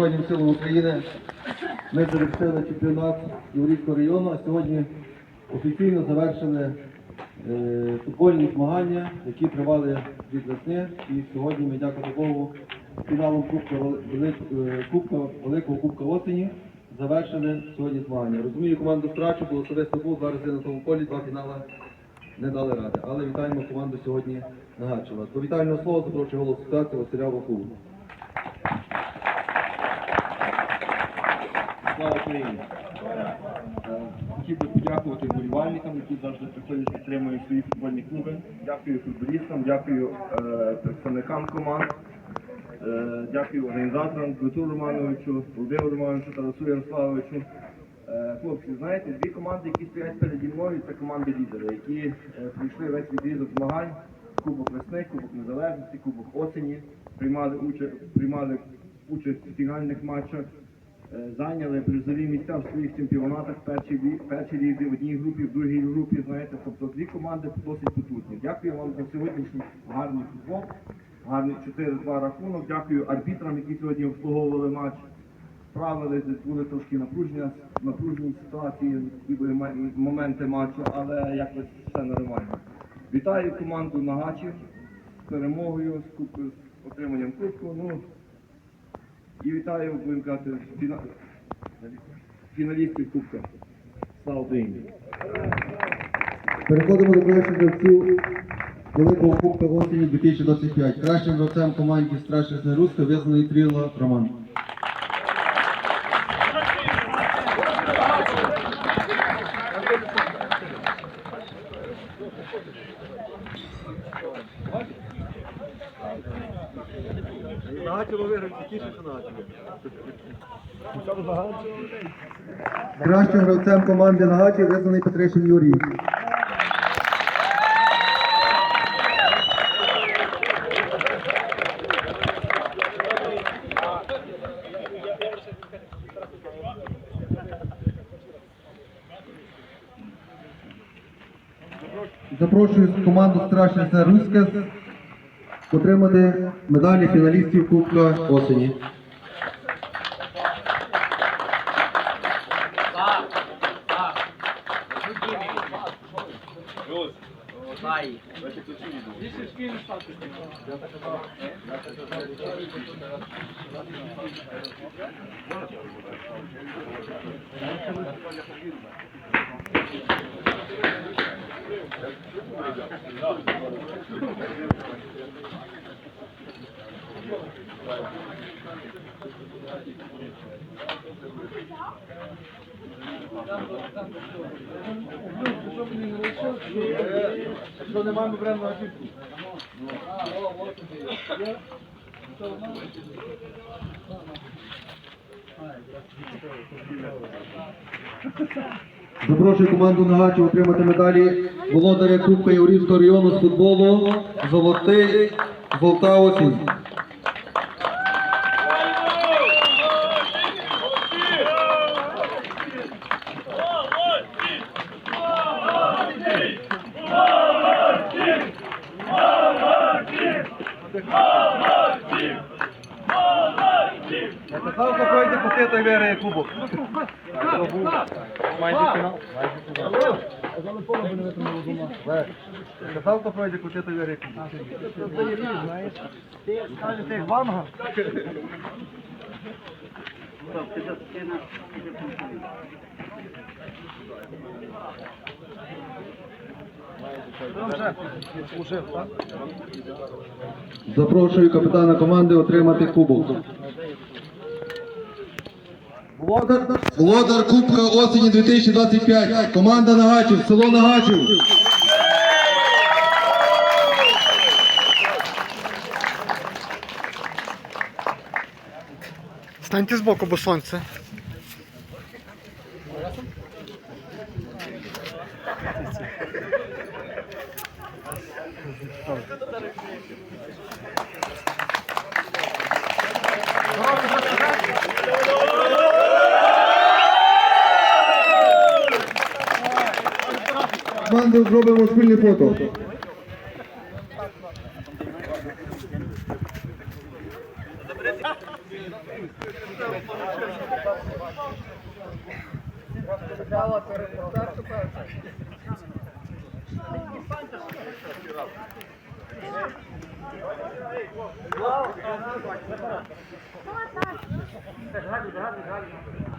Збройним силам України. Ми завершили чемпіонат Єврейського району, а сьогодні офіційно завершили е, футбольні змагання, які тривали від весни. І сьогодні ми дякувати Богу фіналом Кубка, Вели- Вели- е, Кубка Великого Кубка осені завершили сьогодні змагання. Розумію, команду Страчу, бо особисто був два рази на тому полі, два фінали не дали ради. Але вітаємо команду сьогодні Нагачева. До вітального слова запрошую голову асоціації Василя Вахову. Слава Україні! Хотів би подякувати вболівальникам, які завжди приходять підтримують свої футбольні клуби. Дякую футболістам, дякую е, представникам команд, е, дякую організаторам Дмитру Романовичу, Володимиру Романовичу, Тарасу Ярославовичу. Е, Хлопці, знаєте, дві команди, які стоять переді мною, це команди лідери, які пройшли весь відрізок змагань, Кубок весни, Кубок Незалежності, Кубок осені, приймали участь, приймали участь у фінальних матчах. Е, зайняли призові місця в своїх чемпіонатах лі- першій лізі, в одній групі, в другій групі. Знаєте, тобто дві команди досить потужні. Дякую вам за сьогоднішній гарний футбол, гарний 4-2 рахунок. Дякую арбітрам, які сьогодні обслуговували матч. Справились, були трошки напруження, напружені ситуації, і моменти матчу, але якось все нормально. Вітаю команду Нагачів з перемогою, з, куб- з отриманням кубку. Ну, і вітаю, будемо казати, фіна... фіналістів Кубка. Слава Україні! Переходимо до кращих гравців Великого Кубка осені 2025. Кращим гравцем команді Страшний Руска визнаний Тріло Роман. Кращим гравцем команди Нагачів визнаний Петришин Юрій. Запрошую команду Страшниця Руська отримати медалі фіналістів Кубка осені. Якщо немає, ми беремо на очівку. Запрошую команду Нагачів отримати медалі володаря Кубка Єврейського району з футболу Золотий Золота осінь. Я казав, що пройде поки той виграє кубок. Майже фінал. Казав, що пройде поки той виграє кубок. Ванга? Запрошую капітана команди отримати кубок. Володар, Кубка осені 2025. Команда Нагачів, село Нагачів. Станьте збоку, бо сонце. команду зробимо спільне фото. Gracias.